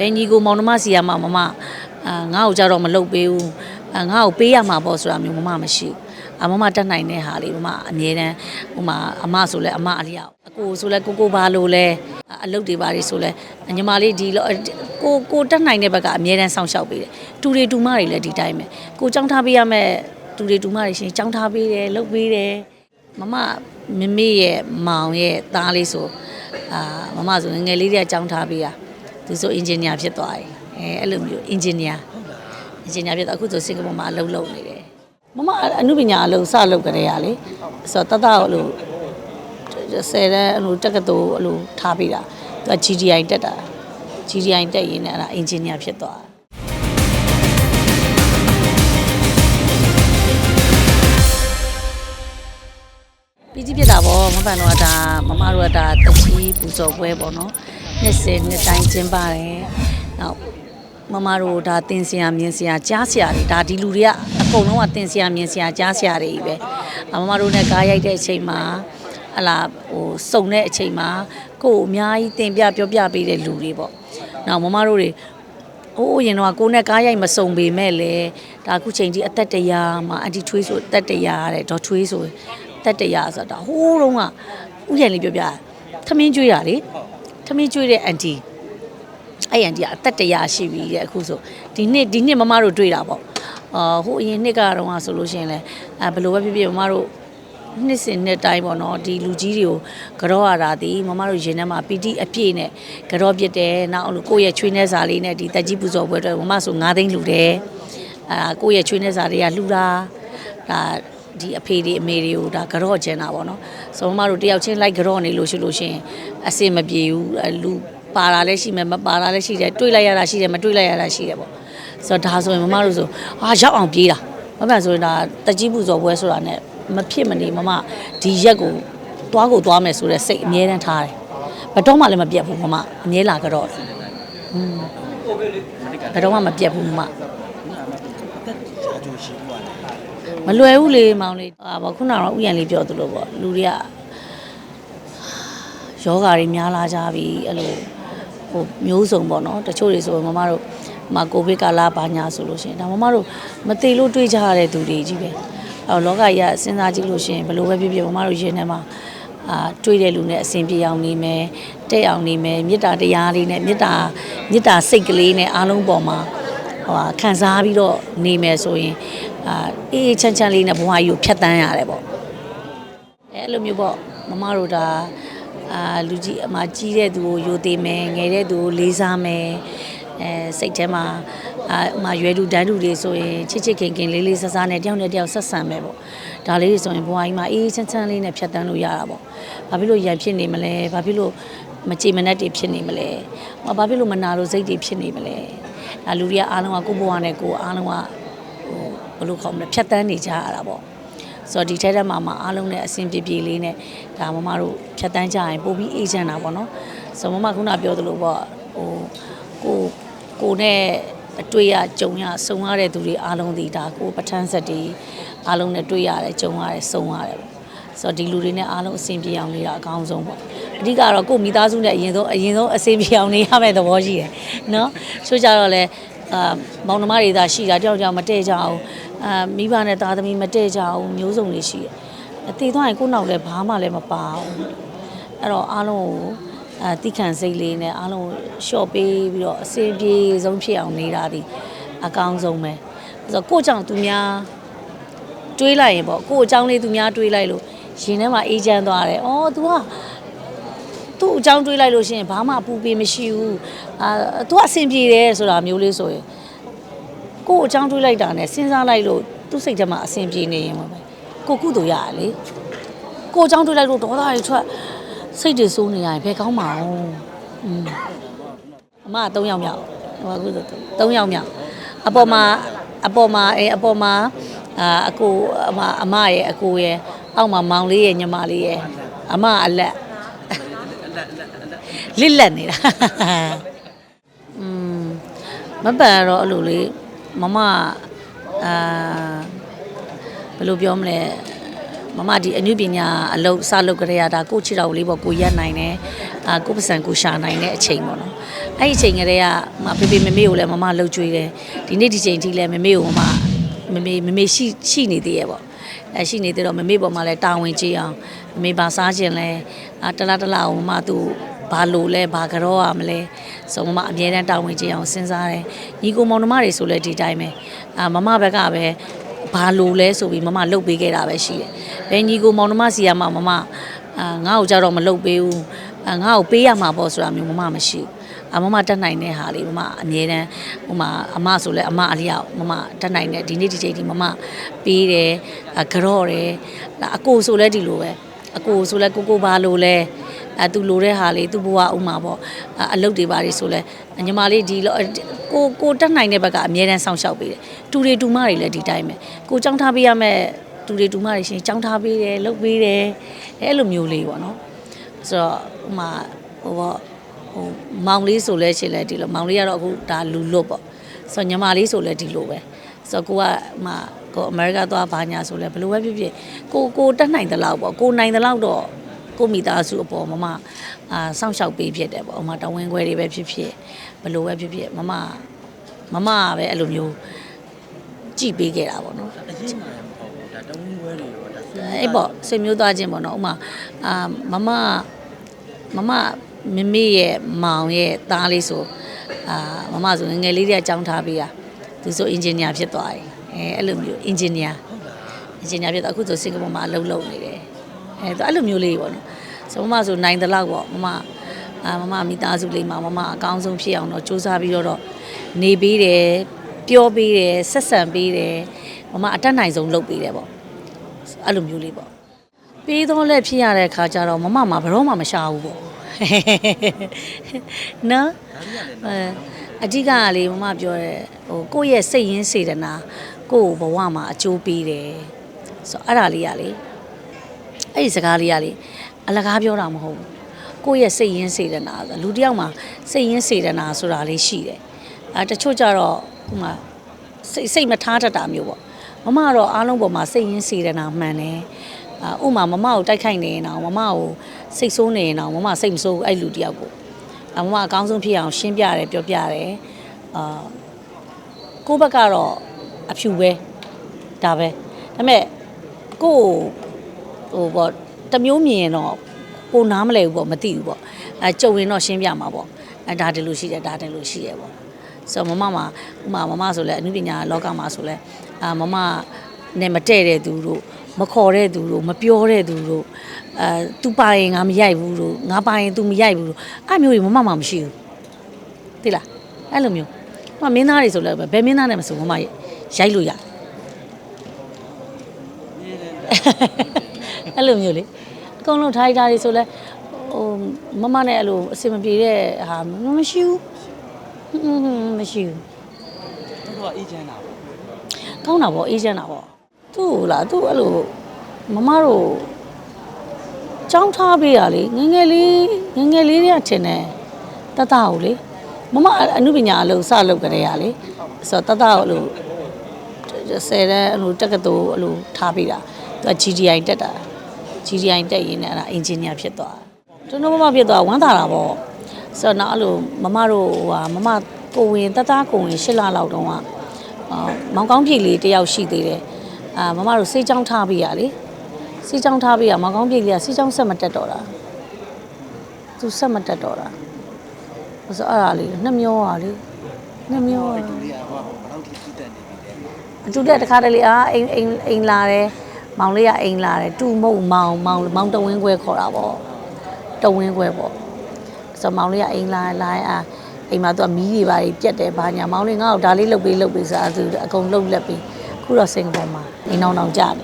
ဘယ်ညီကိုမောင်နှမစီရမှာမမအာငါ့ကိုကြတော့မလုပ်ပေးဘူးအာငါ့ကိုပေးရမှာပေါ့ဆိုတာမျိုးမမမရှိဘူးအမမတက်နိုင်တဲ့ဟာလေးမမအမြဲတမ်းဟိုမှာအမဆိုလဲအမအလျောက်အကိုဆိုလဲကိုကိုဘာလို့လဲအလုပ်တွေပါတွေဆိုလဲညီမလေးဒီလိုကိုကိုတက်နိုင်တဲ့ဘက်ကအမြဲတမ်းစောင့်ရှောက်ပေးတယ်တူတွေတူမတွေလည်းဒီတိုင်းပဲကိုចောင်းထားပေးရမယ်တူတွေတူမတွေရှင်ចောင်းထားပေးတယ်လုပ်ပေးတယ်မမမမေရဲ့မောင်ရဲ့သားလေးဆိုအာမမဆိုငယ်ငယ်လေးတည်းကចောင်းထားပေးရ သူဆိုအင်ဂျင်နီယာဖြစ်သွားတယ်အဲအဲ့လိုမျိုးအင်ဂျင်နီယာအင်ဂျင်နီယာဖြစ်တော့အခုဆိုစင်ကာပူမှာအလုပ်လုပ်နေတယ်မမအနုပညာအလုပ်စလုပ်ကြတဲ့ရလေဆိုတော့တတကိုအလိုဆယ်တဲ့အလိုတက်ကတူအလိုထားပေးတာသူက GDI တက်တာ GDI တက်ရင်းနဲ့အဲ့ဒါအင်ဂျင်နီယာဖြစ်သွားပြီးကြီးဖြစ်တာပေါ့မပန်တော့ဒါမမတို့ကဒါတကြီးပူဇော်ပွဲပေါ့နော် နှစ်စဉ်နှစ်တိုင်းကျင်းပါတယ်နောက်မမတို့ဒါတင်စရာမြင်စရာကြားစရာတွေဒါဒီလူတွေကအကုန်လုံးကတင်စရာမြင်စရာကြားစရာတွေကြီးပဲအမမတို့နဲ့ကားရိုက်တဲ့အချိန်မှာဟလာဟိုစုံတဲ့အချိန်မှာကိုယ်အများကြီးတင်ပြပြောပြပေးတဲ့လူတွေပေါ့နောက်မမတို့တွေဟိုးရင်တော့ကိုယ်နဲ့ကားရိုက်မစုံပေမဲ့လေဒါအခုချိန်ကြီးအသက်တရာမှာအန်တီထွေးဆိုအသက်တရာတဲ့ဒေါ်ထွေးဆိုအသက်တရာဆိုတာဟိုးတုန်းကဥယျာဉ်လေးပြောပြထမင်းကျွေးတာလေ ထမင်းကျွေးတဲ့အန်တီအဲ့ရန်ဒီကအသက်တရာရှိပြီတဲ့အခုဆိုဒီနှစ်ဒီနှစ်မမတို့တွေ့တာပေါ့အာဟိုအရင်နှစ်ကတော့ကဆိုလို့ရှိရင်လဲအဲဘယ်လိုပဲဖြစ်ဖြစ်မမတို့နှစ်စဉ်နှစ်တိုင်းပေါ့နော်ဒီလူကြီးတွေကိုကြောရတာဒီမမတို့ရင်ထဲမှာပီတိအပြည့်နဲ့ကြောပြစ်တယ်နောက်အဲ့လိုကိုယ့်ရဲ့ချွေးနှဲစာလေးနဲ့ဒီတက်ကြီးပူဇော်ပွဲအတွက်မမဆို9သိန်းလူတယ်အာကိုယ့်ရဲ့ချွေးနှဲစာတွေကလှူတာဒါ ဒီအဖေတွေအမေတွေကိုဒါကြော့ကျင်တာပေါ့နော်ဆိုတော့မမတို့တယောက်ချင်းလိုက်ကြော့နေလို့ရှိလို့ရှိရင်အစင်မပြေဘူးအဲလူ ပါတာလည်းရှိမယ်မပါတာလည်းရှိတယ်တွေးလိုက်ရတာရှိတယ်မတွေးလိုက်ရတာရှိတယ်ပေါ့ဆိုတော့ဒါဆိုရင်မမတို့ဆိုအာရောက်အောင်ပြေးတာမမှန်ဆိုရင်ဒါတကြီးပူဇော်ပွဲဆိုတာ ਨੇ မဖြစ်မနေမမဒီရက်ကိုသွားကိုသွားမယ်ဆိုတဲ့စိတ်အမြဲတမ်းထားတယ်ဘယ်တော့မှလည်းမပြတ်ဘူးမမအမြဲလာကြတော့อืมဘယ်တော့မှမပြတ်ဘူးမမ မလွယ်ဘူးလေမောင်လေးအာဘောခုနကတော့ဥယျာဉ်လေးပြောသလိုပေါ့လူတွေကယောဂါတွေများလာကြပြီအဲ့လိုဟိုမျိုးစုံပေါ့နော်တချို့တွေဆိုရင်မမတို့မကိုဗစ်ကာလဘာညာဆိုလို့ရှိရင်ဒါမမတို့မသေးလို့တွေးကြရတဲ့သူတွေကြီးပဲအဲ့တော့လောကကြီးကစဉ်းစားကြည့်လို့ရှိရင်ဘယ်လိုပဲဖြစ်ဖြစ်မမတို့ရင်ထဲမှာအာတွေးတဲ့လူနဲ့အစဉ်ပြေအောင်နေမယ်တဲ့အောင်နေမယ်မေတ္တာတရားလေးနဲ့မေတ္တာမေတ္တာစိတ်ကလေးနဲ့အားလုံးပေါ်မှာဟိုဟာခံစားပြီးတော့နေမယ်ဆိုရင် အာအေးအေးချမ်းချမ်းလေးနဲ့ဘဝကြီးကိုဖြတ်တန်းရတယ်ပေါ့အဲ့လိုမျိုးပေါ့မမတို့ဒါအာလူကြီးအမကြီးတဲ့သူကိုယိုသေးမယ်ငယ်တဲ့သူကိုလေးစားမယ်အဲစိတ်ထဲမှာအာဥမာရွယ်တူတန်းတူတွေဆိုရင်ချစ်ချစ်ခင်ခင်လေးလေးဆဆနဲ့တယောက်နဲ့တယောက်ဆက်ဆံမယ်ပေါ့ဒါလေးတွေဆိုရင်ဘဝကြီးမှာအေးချမ်းချမ်းလေးနဲ့ဖြတ်တန်းလို့ရတာပေါ့ဘာဖြစ်လို့ရံဖြစ်နေမလဲဘာဖြစ်လို့မကြည်မနှက်တွေဖြစ်နေမလဲဘာဖြစ်လို့မနာလို့စိတ်တွေဖြစ်နေမလဲဒါလူတွေကအားလုံးကကိုယ့်ဘဝနဲ့ကိုယ်အားလုံးကဟို ဘယ်လိုခေါ်မလဲဖြတ်တန်းနေကြရတာပေါ့ဆိုတော့ဒီထဲထဲမှာမှအားလုံးနဲ့အဆင်ပြေပြေလေးနဲ့ဒါမမတို့ဖြတ်တန်းကြရင်ပို့ပြီးအေးချမ်းတာပေါ့နော်ဆိုတော့မမခုနပြောသလိုပေါ့ဟိုကိုကိုနဲ့အတွေ့ရကြုံရဆုံရတဲ့သူတွေအားလုံးဒီဒါကိုပဋ္ဌာန်းဆက်တွေအားလုံးနဲ့တွေ့ရတယ်ကြုံရတယ်ဆုံရတယ်ပေါ့ဆိုတော့ဒီလူတွေနဲ့အားလုံးအဆင်ပြေအောင်နေတာအကောင်းဆုံးပေါ့အဓိကတော့ကိုယ့်မိသားစုနဲ့အရင်ဆုံးအရင်ဆုံးအဆင်ပြေအောင်နေရမယ့်သဘောရှိတယ်နော်ဆိုကြတော့လဲအာမောင်နှမတွေသာရှိတာတယောက်ကြောင့်မတည့်ကြအောင် အာမိဘနဲ့သားသမီးမတည့်ကြအောင်မျိုးစုံတွေရှိတယ်အသေးသွားရင်ကိုယ့်နောက်လည်းဘာမှလည်းမပါဘူးအဲ့တော့အားလုံးကိုအာတိခံစိတ်လေးနဲ့အားလုံးကိုလျှော့ပေးပြီးတော့အဆင်ပြေဆုံးဖြစ်အောင်နေတာဒီအကောင်းဆုံးပဲဆိုတော့ကိုယ့်ကြောင့်သူများတွေးလိုက်ရင်ပေါ့ကို့အကြောင်းလေးသူများတွေးလိုက်လို့ရင်ထဲမှာအေးချမ်းသွားတယ်။အော် तू ကသူ့အကြောင်းတွေးလိုက်လို့ရှိရင်ဘာမှအပူပေမရှိဘူး။အာ तू ကအဆင်ပြေတယ်ဆိုတာမျိုးလေးဆိုရင် ကို့အကြောင်းတွေးလိုက်တာနဲ့စဉ်းစားလိုက်လို့သူ့စိတ်ထဲမှာအဆင်ပြေနေရင်ပဲကိုကုတူရရလေကို့အကြောင်းတွေးလိုက်လို့ဒေါသတွေထွက်စိတ်တွေစိုးနေရင်ဘယ်ကောင်းမှာအောင်အမက3ယောက်မြောက်ဟိုအခုဆို3ယောက်မြောက်အပေါ်မှာအပေါ်မှာအဲအပေါ်မှာအာအကိုအမအမရဲ့အကိုရဲ့အောက်မှာမောင်လေးရဲ့ညီမလေးရဲ့အမအလက်လစ်လက်နေတာอืมမပန်တော့အဲ့လိုလေး မမအာဘယ်လိုပြောမလဲမမဒီအနုပညာအလုပ်စလုပ်ကြရတာကိုယ့်ချစ်တော်လေးပေါ့ကိုရက်နိုင်တယ်အာကိုယ့်ပစံကိုရှာနိုင်တဲ့အချိန်ပေါ့နော်အဲ့ဒီအချိန်ကလေးကမဖေဖေမမေကိုလည်းမမလှုပ်ကြွေးတယ်ဒီနေ့ဒီချိန်ထိလည်းမမေကိုမမမမေမမေရှိရှိနေသေးရဲ့ပေါ့အဲရှိနေသေးတော့မမေပေါ်မှာလည်းတာဝန်ကြီးအောင်မမေဘာစားခြင်းလဲအာတလားတလားအောင်မမသူ ဘာလို့လဲဘာကြောရမလဲဆိုမမအမြဲတမ်းတာဝန်ကြီးအောင်စဉ်းစားတယ်ညီကိုမောင်နှမတွေဆိုလည်းဒီတိုင်းပဲအာမမဘက်ကပဲဘာလို့လဲဆိုပြီးမမလှုပ်ပေးခဲ့တာပဲရှိတယ်။ဘယ်ညီကိုမောင်နှမစီရမမမအာငါ့ကိုကြတော့မလှုပ်ပေးဘူး။အာငါ့ကိုပေးရမှာပေါ့ဆိုတာမျိုးမမမရှိဘူး။အမမတက်နိုင်တဲ့ဟာလေးမမအမြဲတမ်းဟိုမှာအမဆိုလဲအမအလျောက်မမတက်နိုင်တဲ့ဒီနေ့ဒီချိန်ဒီမမပေးတယ်အကြော့တယ်အကိုဆိုလဲဒီလိုပဲအကိုဆိုလဲကိုကိုဘာလို့လဲ အဲသူလိုတဲ့ဟာလေးသူ့ဘဝဥမာပေါ့အဲအလုပ်တွေပါတွေဆိုလဲညီမလေးဒီလောကိုကိုတက်နိုင်တဲ့ဘက်ကအမြဲတမ်းစောင့်ရှောက်ပေးတယ်တူတွေတူမတွေလည်းဒီတိုင်းပဲကိုကြောင်းထားပေးရမယ်တူတွေတူမတွေရှင်ကြောင်းထားပေးတယ်လုပ်ပေးတယ်အဲ့လိုမျိုးလေးပေါ့နော်ဆိုတော့ဥမာဟိုပေါ့ဟိုမောင်လေးဆိုလဲရှင်လဲဒီလိုမောင်လေးကတော့အခုဒါလူလွတ်ပေါ့ဆိုတော့ညီမလေးဆိုလဲဒီလိုပဲဆိုတော့ကိုကဥမာကိုအမေရိကသွားဘာညာဆိုလဲဘယ်လိုပဲဖြစ်ဖြစ်ကိုကိုတက်နိုင်တဲ့လောက်ပေါ့ကိုနိုင်တဲ့လောက်တော့ ကိုမိသားစုအပေါ်မမအာစောင့်ရှောက်ပေးဖြစ်တယ်ပေါ့ဥမာတဝင်းခွဲတွေပဲဖြစ်ဖြစ်ဘယ်လိုပဲဖြစ်ဖြစ်မမမမကပဲအဲ့လိုမျိုးကြည်ပေးခဲ့တာပေါ့နော်အရင်မှလည်းမဟုတ်ဘူးဒါတဝင်းဝဲတွေရောဒါဆွေးနွေးအဲ့ပေါ့ဆွေမျိုးသွားခြင်းပေါ့နော်ဥမာအာမမမမမမေရဲ့မောင်ရဲ့သားလေးဆိုအာမမဆိုငယ်ငယ်လေးတည်းအကြောင်းထားပေးတာသူဆိုအင်ဂျင်နီယာဖြစ်သွားတယ်အဲအဲ့လိုမျိုးအင်ဂျင်နီယာဟုတ်လားအင်ဂျင်နီယာဖြစ်သွားအခုဆိုစင်ကာပူမှာအလုပ်လုပ်နေတယ် အဲသူအဲ့လိုမျိုးလေးပေါ့နော်ဆိုမမဆိုနိုင်တဲ့လောက်ပေါ့မမအာမမမိသားစုလေးမှာမမအကောင်းဆုံးဖြစ်အောင်တော့စူးစမ်းပြီးတော့နေပေးတယ်ပြောပေးတယ်ဆက်ဆံပေးတယ်မမအတက်နိုင်ဆုံးလုပ်ပေးတယ်ပေါ့အဲ့လိုမျိုးလေးပေါ့ပြီးတော့လည်းဖြစ်ရတဲ့ခါကျတော့မမမှာဘယ်တော့မှမရှာဘူးပေါ့နော်ဒါကြီးကလည်းအဲအဓိကကလေမမပြောတယ်ဟိုကိုယ့်ရဲ့စိတ်ရင်းစေတနာကိုယ့်ဘဝမှာအကျိုးပေးတယ်ဆိုတော့အဲ့ဒါလေးကလေ အဲ့ဒီစကားလေးကလေအလကားပြောတာမဟုတ်ဘူးကိုယ့်ရဲ့စိတ်ရင်းစေတနာဆိုလူတစ်ယောက်မှာစိတ်ရင်းစေတနာဆိုတာလေးရှိတယ်အဲတချို့ကြတော့ဟိုမှာစိတ်စိတ်မထားတတ်တာမျိုးပေါ့မမကတော့အားလုံးပေါ်မှာစိတ်ရင်းစေရနာမှန်တယ်အာဥမာမမကိုတိုက်ခိုက်နေရင်တော့မမကိုစိတ်ဆိုးနေရင်တော့မမစိတ်မဆိုးဘူးအဲ့လူတယောက်ကိုအမမအကောင်းဆုံးဖြစ်အောင်ရှင်းပြတယ်ပြောပြတယ်အာကိုယ့်ဘက်ကတော့အဖြူပဲဒါပဲဒါပေမဲ့ကိုယ့် ဟိုပေါ့တစ်မျိုးမြင်ရင်တော့ကိုနားမလဲဘူးပေါ့မသိဘူးပေါ့အဲကြုံရင်တော့ရှင်းပြမှာပေါ့အဲဒါတည်းလို့ရှိတယ်ဒါတည်းလို့ရှိရပေါ့ဆိုတော့မမမှာဥမာမမဆိုလဲအနုပညာလောကမှာဆိုလဲအာမမနဲ့မတည့်တဲ့သူတို့မခေါ်တဲ့သူတို့မပြောတဲ့သူတို့အဲ तू ပါရင်ငါမရိုက်ဘူးတို့ငါပါရင် तू မရိုက်ဘူးတို့အဲ့မျိုးတွေမမမှာမရှိဘူးသိလားအဲ့လိုမျိုးမမင်းသားတွေဆိုလဲဘယ်မင်းသားနဲ့မဆိုမမရိုက်လို့ရမြေတယ် အဲ့လိုမျိုးလေအကုန်လုံးထိုက်တာတွေဆိုလဲဟိုမမနဲ့အဲ့လိုအဆင်မပြေတဲ့ဟာမရှိဘူးဟွန်းဟွန်းမရှိဘူးသူတို့ကအေဂျင့်တာပေါ့ကောင်းတာပေါ့အေးချမ်းတာပေါ့သူ့လားသူ့အဲ့လိုမမတို့ចောင်းထားပေးရလေငယ်ငယ်လေးငယ်ငယ်လေးတွေကထင်တယ်တတကိုလေမမအနုပညာအလုပ်စလုပ်ကြတဲ့ရလေဆိုတော့တတကိုအဲ့လိုဆယ်တဲ့အဲ့လိုတက္ကသိုလ်အဲ့လိုထားပေးတာသူက GDI တက်တာ GDI တက်ရင်းနဲ့အဲ့ဒါအင်ဂျင်နီယာဖြစ်သွားတယ်ကျွန်တော်မမဖြစ်သွားဝမ်းသာတာပေါ့ဆိုတော့နောက်အဲ့လိုမမတို့ဟိုဟာမမကိုဝင်တတကိုဝင်၈လလောက်တုန်းကအာမောင်ကောင်းပြေလေးတယောက်ရှိသေးတယ်အာမမတို့စေးချောင်းထားပေးရလေစေးချောင်းထားပေးရမောင်ကောင်းပြေလေးကစေးချောင်းဆက်မတက်တော့တာသူဆက်မတက်တော့တာဆိုတော့အဲ့ဒါလေးနှစ်မျောပါလေနှစ်မျောဟောပါဒီလေးကဟောဘယ်တော့ထိကြည့်တတ်နေပြီလဲအတူတက်တစ်ခါတလေအာအိမ်အိမ်အိမ်လာတယ် မောင်လေးကအိမ်လာတယ်တူမုံမောင်မောင်မောင်တဝင်းခွဲခေါ်တာပေါ့တဝင်းခွဲပေါ့ဆိုတော့မောင်လေးကအိမ်လာလာအာအိမ်မှာသူကမီးတွေပါတွေပြက်တယ်ဘာညာမောင်လေးငါ့ကိုဒါလေးလှုပ်ပေးလှုပ်ပေးဆိုတော့သူအကုန်လှုပ်လက်ပြီးခုတော့စင်ကာပူမှာအိမ်အောင်အောင်ကြတယ်